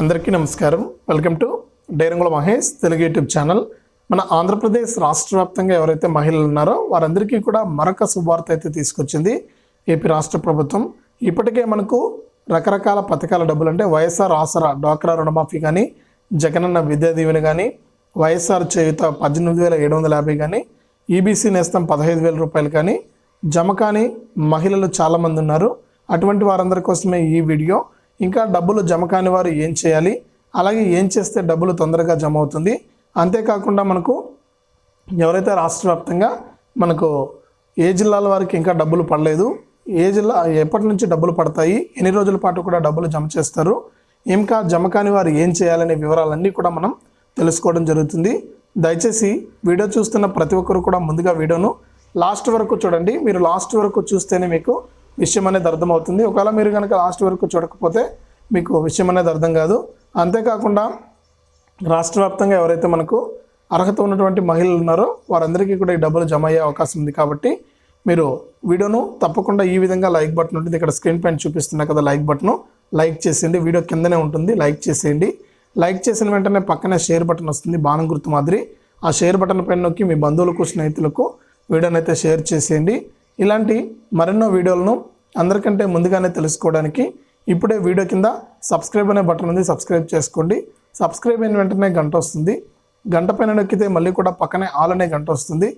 అందరికీ నమస్కారం. Welcome to డైరంగుల మహేష్ తెలుగు యూట్యూబ్ ఛానల్. మన ఆంధ్రప్రదేశ్ రాష్ట్ర వ్యాప్తంగా ఎవరైతే మహిళలు ఉన్నారో వారందరికీ కూడా మరొక శుభవార్త అయితే తీసుకొచ్చింది ఏపీ రాష్ట్ర ప్రభుత్వం. ఇప్పటికే మనకు రకరకాల పథకాల డబ్బులు అంటే వైఎస్ఆర్ ఆసరా డ్వాక్రా రుణమాఫీ కానీ జగనన్న విద్యా దీవెన కానీ వైఎస్ఆర్ చేయుత పద్దెనిమిది వేల ఏడు వందల యాభై కానీ ఈబీసీ నేస్తం పదహైదు వేల రూపాయలు కానీ జమ కాని మహిళలు చాలామంది ఉన్నారు. అటువంటి వారందరి కోసమే ఈ వీడియో. ఇంకా డబ్బులు జమ కాని వారు ఏం చేయాలి? అలాగే ఏం చేస్తే డబ్బులు తొందరగా జమ అవుతుంది? అంతేకాకుండా మనకు ఎవరైతే రాష్ట్ర వ్యాప్తంగా మనకు ఏ జిల్లాల వారికి ఇంకా డబ్బులు పడలేదు ఏ జిల్లా ఎప్పటి నుంచి డబ్బులు పడతాయి ఎన్ని రోజుల పాటు కూడా డబ్బులు జమ చేస్తారు ఇంకా జమ కాని వారు ఏం చేయాలనే వివరాలన్నీ కూడా మనం తెలుసుకోవడం జరుగుతుంది. దయచేసి వీడియో చూస్తున్న ప్రతి ఒక్కరు కూడా ముందుగా వీడియోను లాస్ట్ వరకు చూడండి. మీరు లాస్ట్ వరకు చూస్తేనే మీకు విషయం అనేది అర్థమవుతుంది. ఒకవేళ మీరు కనుక లాస్ట్ వరకు చూడకపోతే మీకు విషయం అనేది అర్థం కాదు. అంతేకాకుండా రాష్ట్ర వ్యాప్తంగా ఎవరైతే మనకు అర్హత ఉన్నటువంటి మహిళలు ఉన్నారో వారందరికీ కూడా ఈ డబ్బులు జమ అయ్యే అవకాశం ఉంది కాబట్టి మీరు వీడియోను తప్పకుండా ఈ విధంగా లైక్ బటన్ ఉంటుంది. ఇక్కడ స్క్రీన్ పైన చూపిస్తున్నా కదా లైక్ బటన్. లైక్ చేసేయండి. వీడియో కిందనే ఉంటుంది. లైక్ చేసేయండి. లైక్ చేసిన వెంటనే పక్కనే షేర్ బటన్ వస్తుంది. బాణం గుర్తు మాదిరి. ఆ షేర్ బటన్ పైన నొక్కి మీ బంధువులకు స్నేహితులకు వీడియోనైతే అయితే షేర్ చేసేయండి. ఇలాంటి మరెన్నో వీడియోలను అందరికంటే ముందుగానే తెలుసుకోవడానికి ఇప్పుడే వీడియో కింద సబ్స్క్రైబ్ అనే బటన్ ఉంది సబ్స్క్రైబ్ చేసుకోండి. సబ్స్క్రైబ్ అయిన వెంటనే గంట వస్తుంది. గంట పైన నొక్కితే మళ్ళీ కూడా పక్కనే ఆల్ అనే గంట వస్తుంది.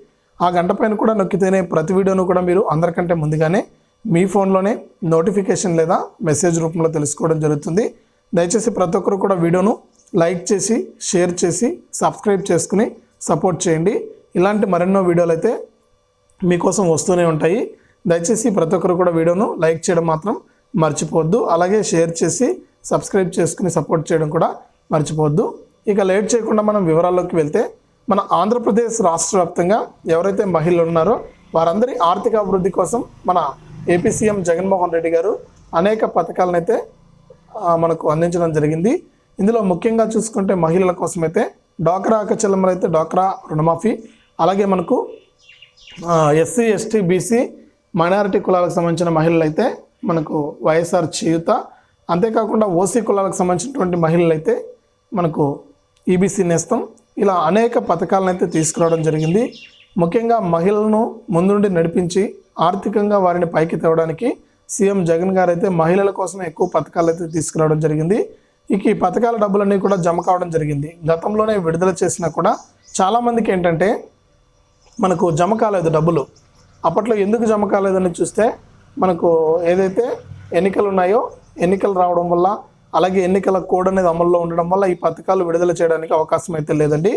ఆ గంట పైన కూడా నొక్కితేనే ప్రతి వీడియోను కూడా మీరు అందరికంటే ముందుగానే మీ ఫోన్లోనే నోటిఫికేషన్ లేదా మెసేజ్ రూపంలో తెలుసుకోవడం జరుగుతుంది. దయచేసి ప్రతి ఒక్కరు కూడా వీడియోను లైక్ చేసి షేర్ చేసి సబ్స్క్రైబ్ చేసుకుని సపోర్ట్ చేయండి. ఇలాంటి మరెన్నో వీడియోలు అయితే మీకోసం వస్తూనే ఉంటాయి. దయచేసి ప్రతి ఒక్కరు కూడా వీడియోను లైక్ చేయడం మాత్రం మర్చిపోవద్దు. అలాగే షేర్ చేసి సబ్స్క్రైబ్ చేసుకుని సపోర్ట్ చేయడం కూడా మర్చిపోవద్దు. ఇక లేట్ చేయకుండా మనం వివరాల్లోకి వెళ్తే మన ఆంధ్రప్రదేశ్ రాష్ట్ర వ్యాప్తంగా ఎవరైతే మహిళలు ఉన్నారో వారందరి ఆర్థిక అభివృద్ధి కోసం మన ఏపీ సీఎం జగన్మోహన్ రెడ్డి గారు అనేక పథకాలను అయితే మనకు అందించడం జరిగింది. ఇందులో ముఖ్యంగా చూసుకుంటే మహిళల కోసమైతే డ్వాక్రా అక్కచెల్లెమ్మలు అయితే డ్వాక్రా రుణమాఫీ అలాగే మనకు ఎస్సీ ఎస్టీ బీసీ మైనారిటీ కులాలకు సంబంధించిన మహిళలు అయితే మనకు వైఎస్ఆర్ చేయుత. అంతేకాకుండా ఓసీ కులాలకు సంబంధించినటువంటి మహిళలు అయితే మనకు ఈబీసీ నేస్తం. ఇలా అనేక పథకాలను అయితే తీసుకురావడం జరిగింది. ముఖ్యంగా మహిళలను ముందుండి నడిపించి ఆర్థికంగా వారిని పైకి తేవడానికి సీఎం జగన్ గారు అయితే మహిళల కోసం ఎక్కువ పథకాలు అయితే తీసుకురావడం జరిగింది. ఇక ఈ పథకాల డబ్బులన్నీ కూడా జమ కావడం జరిగింది. గతంలోనే విడుదల చేసినా కూడా చాలామందికి ఏంటంటే మనకు జమ కాలేదు డబ్బులు. అప్పట్లో ఎందుకు జమ కాలేదని చూస్తే మనకు ఏదైతే ఎన్నికలు ఉన్నాయో ఎన్నికలు రావడం వల్ల అలాగే ఎన్నికల కోడ్ అనేది అమల్లో ఉండడం వల్ల ఈ పథకాలు విడుదల చేయడానికి అవకాశం అయితే లేదండి.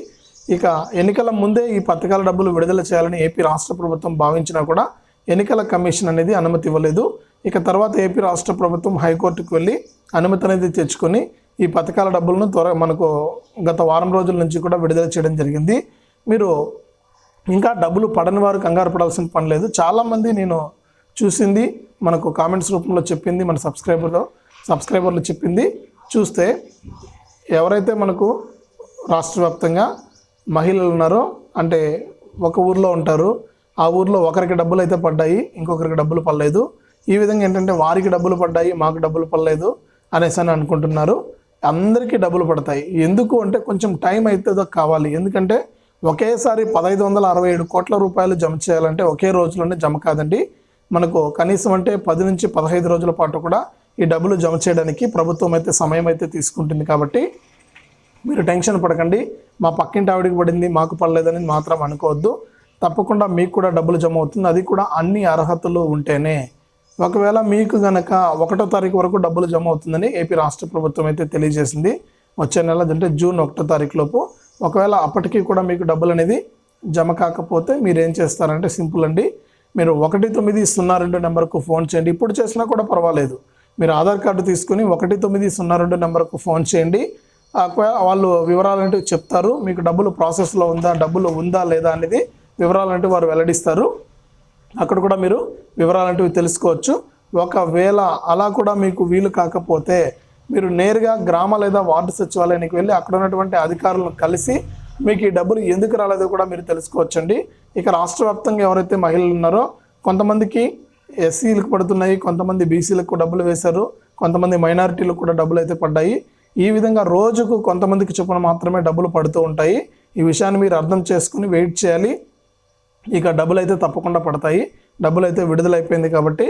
ఇక ఎన్నికల ముందే ఈ పథకాల డబ్బులు విడుదల చేయాలని ఏపీ రాష్ట్ర ప్రభుత్వం భావించినా కూడా ఎన్నికల కమిషన్ అనేది అనుమతి ఇవ్వలేదు. ఇక తర్వాత ఏపీ రాష్ట్ర ప్రభుత్వం హైకోర్టుకు వెళ్ళి అనుమతి అనేది తెచ్చుకొని ఈ పథకాల డబ్బులను త్వర మనకు గత వారం రోజుల నుంచి కూడా విడుదల చేయడం జరిగింది. మీరు ఇంకా డబ్బులు పడని వారు కంగారు పడాల్సిన పని లేదు. చాలామంది నేను చూసింది మనకు కామెంట్స్ రూపంలో చెప్పింది మన సబ్స్క్రైబర్లో సబ్స్క్రైబర్లు చెప్పింది. చూస్తే ఎవరైతే మనకు రాష్ట్ర వ్యాప్తంగా మహిళలు ఉన్నారో అంటే ఒక ఊర్లో ఉంటారు ఆ ఊర్లో ఒకరికి డబ్బులు అయితే పడ్డాయి ఇంకొకరికి డబ్బులు పడలేదు. ఈ విధంగా ఏంటంటే వారికి డబ్బులు పడ్డాయి మాకు డబ్బులు పడలేదు అనేసి అని అనుకుంటున్నారు. అందరికీ డబ్బులు పడతాయి. ఎందుకు అంటే కొంచెం టైం అయితే కావాలి. ఎందుకంటే ఒకేసారి పదహైదు వందల అరవై ఏడు కోట్ల రూపాయలు జమ చేయాలంటే ఒకే రోజులోనే జమ కాదండి. మనకు కనీసం అంటే పది నుంచి పదహైదు రోజుల పాటు కూడా ఈ డబ్బులు జమ చేయడానికి ప్రభుత్వం అయితే సమయం అయితే తీసుకుంటుంది కాబట్టి మీరు టెన్షన్ పడకండి. మా పక్కింటి ఆవిడికి పడింది మాకు పడలేదని మాత్రం అనుకోవద్దు. తప్పకుండా మీకు కూడా డబ్బులు జమ అవుతుంది. అది కూడా అన్ని అర్హతలు ఉంటేనే. ఒకవేళ మీకు గనక ఒకటో తారీఖు వరకు డబ్బులు జమ అవుతుందని ఏపీ రాష్ట్ర ప్రభుత్వం అయితే తెలియజేసింది. వచ్చే నెల అంటే జూన్ ఒకటో తారీఖు లోపు ఒకవేళ అప్పటికి కూడా మీకు డబ్బులు అనేది జమ కాకపోతే మీరు ఏం చేస్తారంటే సింపుల్ అండి. మీరు ఒకటి తొమ్మిది సున్నా రెండు నెంబర్కు ఫోన్ చేయండి. ఇప్పుడు చేసినా కూడా పర్వాలేదు. మీరు ఆధార్ కార్డు తీసుకుని ఒకటి తొమ్మిది సున్నా రెండు నెంబర్కు ఫోన్ చేయండి. వాళ్ళు వివరాలంటే చెప్తారు. మీకు డబ్బులు ప్రాసెస్లో ఉందా డబ్బులు ఉందా లేదా అనేది వివరాలంటే వారు వెల్లడిస్తారు. అక్కడ కూడా మీరు వివరాలంటివి తెలుసుకోవచ్చు. ఒకవేళ అలా కూడా మీకు వీలు కాకపోతే మీరు నేరుగా గ్రామ లేదా వార్డు సచివాలయానికి వెళ్ళి అక్కడ ఉన్నటువంటి అధికారులను కలిసి మీకు ఈ డబ్బులు ఎందుకు రాలేదో కూడా మీరు తెలుసుకోవచ్చండి. ఇక రాష్ట్ర వ్యాప్తంగా ఎవరైతే మహిళలు ఉన్నారో కొంతమందికి ఎస్సీలకు పడుతున్నాయి కొంతమంది బీసీలకు డబ్బులు వేశారు కొంతమంది మైనారిటీలకు కూడా డబ్బులు అయితే పడ్డాయి. ఈ విధంగా రోజుకు కొంతమందికి చొప్పున మాత్రమే డబ్బులు పడుతూ ఉంటాయి. ఈ విషయాన్ని మీరు అర్థం చేసుకుని వెయిట్ చేయాలి. ఇక డబ్బులు అయితే తప్పకుండా పడతాయి. డబ్బులు అయితే విడుదలైపోయింది కాబట్టి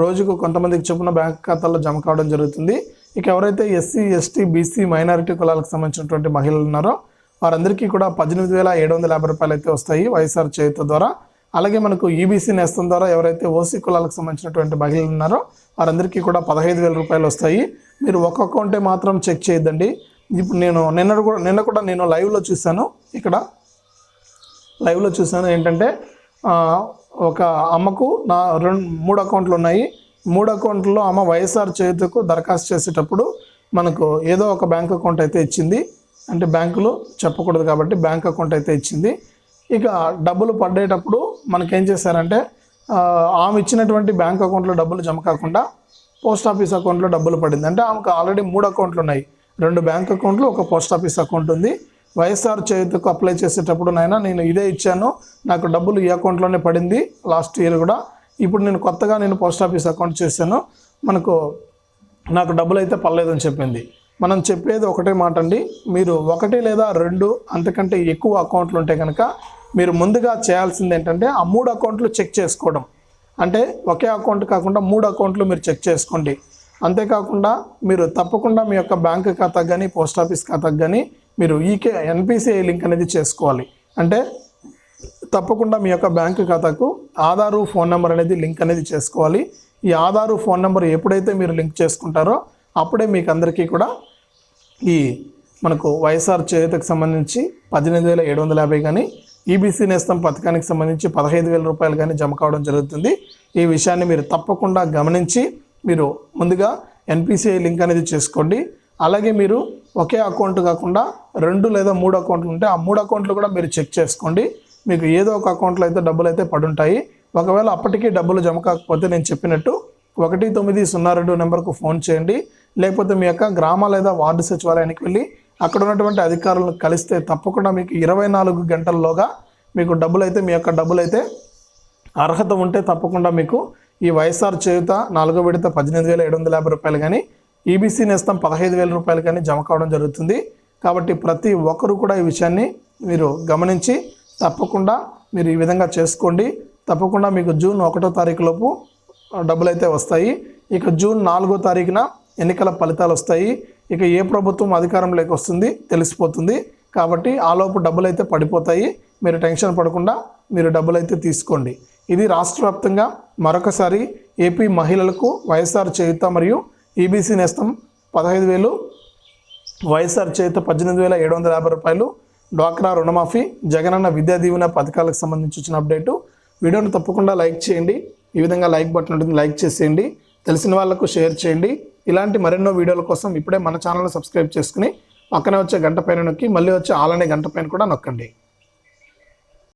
రోజుకు కొంతమందికి చొప్పున బ్యాంక్ ఖాతాల్లో జమ కావడం జరుగుతుంది. ఇక ఎవరైతే ఎస్సీ ఎస్టీ బీసీ మైనారిటీ కులాలకు సంబంధించినటువంటి మహిళలు ఉన్నారో వారందరికీ కూడా పద్దెనిమిది వేల ఏడు వందల యాభై రూపాయలు అయితే వస్తాయి వైఎస్ఆర్ చేయుత ద్వారా. అలాగే మనకు ఈబీసీ నేస్తం ద్వారా ఎవరైతే ఓసీ కులాలకు సంబంధించినటువంటి మహిళలు ఉన్నారో వారందరికీ కూడా పదహైదు వేల రూపాయలు వస్తాయి. మీరు ఒక అకౌంటే మాత్రం చెక్ చేయొద్దండి. ఇప్పుడు నేను నిన్న కూడా నిన్న కూడా నేను లైవ్లో చూశాను. ఇక్కడ లైవ్లో చూశాను ఏంటంటే ఒక అమ్మకు నా రెండు మూడు అకౌంట్లు ఉన్నాయి. మూడు అకౌంట్లో ఆమె వైఎస్ఆర్ చేతుకు దరఖాస్తు చేసేటప్పుడు మనకు ఏదో ఒక బ్యాంక్ అకౌంట్ అయితే ఇచ్చింది. అంటే బ్యాంకులు చెప్పకూడదు కాబట్టి బ్యాంక్ అకౌంట్ అయితే ఇచ్చింది. ఇక డబ్బులు పడేటప్పుడు మనకేం చేశారంటే ఆమె ఇచ్చినటువంటి బ్యాంక్ అకౌంట్లో డబ్బులు జమ కాకుండా పోస్ట్ ఆఫీస్ అకౌంట్లో డబ్బులు పడింది. అంటే ఆమెకు ఆల్రెడీ మూడు అకౌంట్లు ఉన్నాయి. రెండు బ్యాంక్ అకౌంట్లు ఒక పోస్ట్ ఆఫీస్ అకౌంట్ ఉంది. వైఎస్ఆర్ చేతికి అప్లై చేసేటప్పుడు నైనా నేను ఇదే ఇచ్చాను. నాకు డబ్బులు ఈ అకౌంట్లోనే పడింది లాస్ట్ ఇయర్ కూడా. ఇప్పుడు నేను కొత్తగా నేను పోస్ట్ ఆఫీస్ అకౌంట్ చేశాను. మనకు నాకు డబ్బులు అయితే పర్లేదని చెప్పింది. మనం చెప్పేది ఒకటే మాట అండి మీరు ఒకటి లేదా రెండు అంతకంటే ఎక్కువ అకౌంట్లు ఉంటే కనుక మీరు ముందుగా చేయాల్సింది ఏంటంటే ఆ మూడు అకౌంట్లు చెక్ చేసుకోవడం. అంటే ఒకే అకౌంట్ కాకుండా మూడు అకౌంట్లు మీరు చెక్ చేసుకోండి. అంతేకాకుండా మీరు తప్పకుండా మీ యొక్క బ్యాంక్ ఖాతాకు కానీ పోస్ట్ ఆఫీస్ ఖాతాకు కానీ మీరు ఈకే ఎన్పిసిఐ లింక్ అనేది చేసుకోవాలి. అంటే తప్పకుండా మీ యొక్క బ్యాంక్ ఖాతాకు ఆధారు ఫోన్ నెంబర్ అనేది లింక్ అనేది చేసుకోవాలి. ఈ ఆధారు ఫోన్ నెంబర్ ఎప్పుడైతే మీరు లింక్ చేసుకుంటారో అప్పుడే మీకు అందరికీ కూడా ఈ మనకు వైఎస్ఆర్ చేతకు సంబంధించి పద్దెనిమిది వేల ఏడు వందల యాభై కానీ ఈబీసీ నేస్తం పథకానికి సంబంధించి పదహైదు వేల రూపాయలు కానీ జమ కావడం జరుగుతుంది. ఈ విషయాన్ని మీరు తప్పకుండా గమనించి మీరు ముందుగా ఎన్పిసిఐ లింక్ అనేది చేసుకోండి. అలాగే మీరు ఒకే అకౌంట్ కాకుండా రెండు లేదా మూడు అకౌంట్లు ఉంటే ఆ మూడు అకౌంట్లు కూడా మీరు చెక్ చేసుకోండి. మీకు ఏదో ఒక అకౌంట్లో అయితే డబ్బులు అయితే పడుంటాయి. ఒకవేళ అప్పటికీ డబ్బులు జమ కాకపోతే నేను చెప్పినట్టు ఒకటి తొమ్మిది సున్నా రెండు నెంబర్కు ఫోన్ చేయండి. లేకపోతే మీ యొక్క గ్రామ లేదా వార్డు సచివాలయానికి వెళ్ళి అక్కడ ఉన్నటువంటి అధికారులను కలిస్తే తప్పకుండా మీకు ఇరవై నాలుగు గంటల్లోగా మీకు డబ్బులు అయితే మీ యొక్క డబ్బులు అయితే అర్హత ఉంటే తప్పకుండా మీకు ఈ వైఎస్ఆర్ చేయుత నాలుగో విడత పద్దెనిమిది వేల ఏడు వందల యాభై రూపాయలు కానీ ఈబీసీ నేస్తం పదహైదు వేల రూపాయలు కానీ జమ కావడం జరుగుతుంది. కాబట్టి ప్రతి ఒక్కరు కూడా ఈ విషయాన్ని మీరు గమనించి తప్పకుండా మీరు ఈ విధంగా చేసుకోండి. తప్పకుండా మీకు జూన్ ఒకటో తారీఖు లోపు డబ్బులు అయితే వస్తాయి. ఇక జూన్ నాలుగో తారీఖున ఎన్నికల ఫలితాలు వస్తాయి. ఇక ఏ ప్రభుత్వం అధికారంలోకి వస్తుంది తెలిసిపోతుంది. కాబట్టి ఆ లోపు డబ్బులు అయితే పడిపోతాయి. మీరు టెన్షన్ పడకుండా మీరు డబ్బులు అయితే తీసుకోండి. ఇది రాష్ట్ర వ్యాప్తంగా మరొకసారి ఏపీ మహిళలకు వైఎస్ఆర్ చేయుత మరియు ఈబీసీ నేస్తం పదహైదు వేలు వైఎస్ఆర్ చేత పద్దెనిమిది వేల ఏడు వందల యాభై రూపాయలు డ్వాక్రా రుణమాఫీ జగనన్న విద్యా దీవెన పథకాలకు సంబంధించి వచ్చిన అప్డేటు. వీడియోను తప్పకుండా లైక్ చేయండి. ఈ విధంగా లైక్ బటన్ ఉంటుంది లైక్ చేసేయండి. తెలిసిన వాళ్ళకు షేర్ చేయండి. ఇలాంటి మరెన్నో వీడియోల కోసం ఇప్పుడే మన ఛానల్ని సబ్స్క్రైబ్ చేసుకుని పక్కనే వచ్చే గంట పైన నొక్కి మళ్ళీ వచ్చే ఆలనే గంట పైన కూడా నొక్కండి.